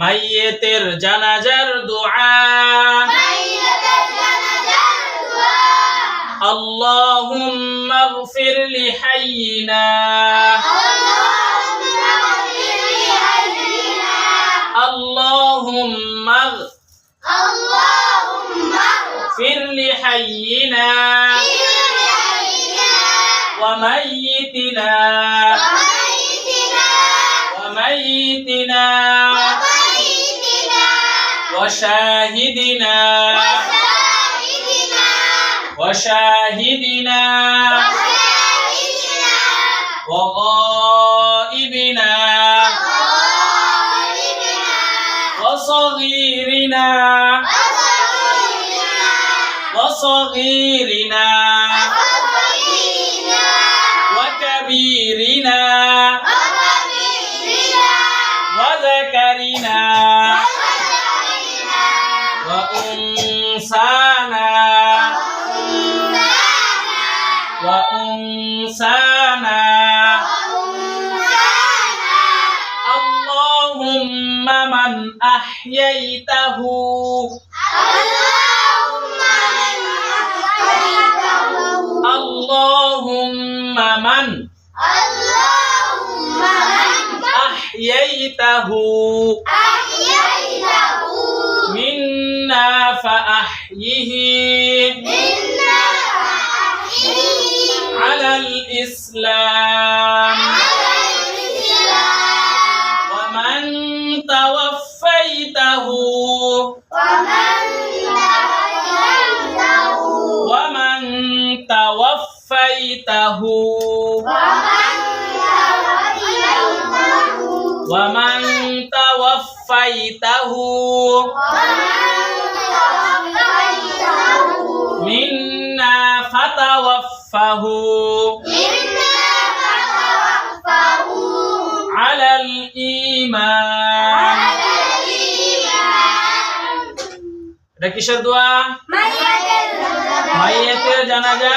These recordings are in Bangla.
মাইয়েতের জানাজার দোয়া اللهم اغفر لحينا اللهم اغفر لحينا وميتنا وميتنا وشاهدنا وشاهدنا وغائبنا وصغيرنا وصغيرنا وكبيرنا وذكرنا wa unsana Allahumma man ahyaitahu Allahumma man ahyaitahu Allahumma man Allahumma man ahyaitahu ahyaitahu minna fa ahyihi. الإسلام ومن توفيته ومن توفيته ومن توفيته منا فتوفه على এটা কিসের দোয়া? মাইয়াতের জানাজা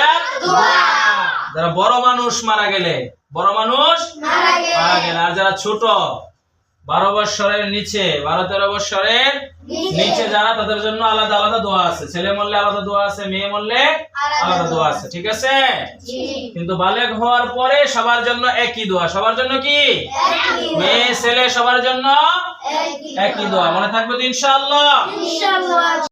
যারা বড় মানুষ মারা গেলে বড় মানুষ মারা গেলে। আর যারা ছোট বারো বৎসরের নিচে বারো তেরো বৎসরের নিচে। যারা তাদের জন্য আলাদা আলাদা দোয়া আছে। ছেলে মরলে আলাদা দোয়া আছে মেয়ে মরলে আলাদা দোয়া আছে। ঠিক আছে? কিন্তু বালেগ হওয়ার পরে সবার জন্য একই দোয়া। সবার জন্য কি? মেয়ে ছেলে সবার জন্য একই দোয়া। মনে থাকবে তো ইনশাআল্লাহ।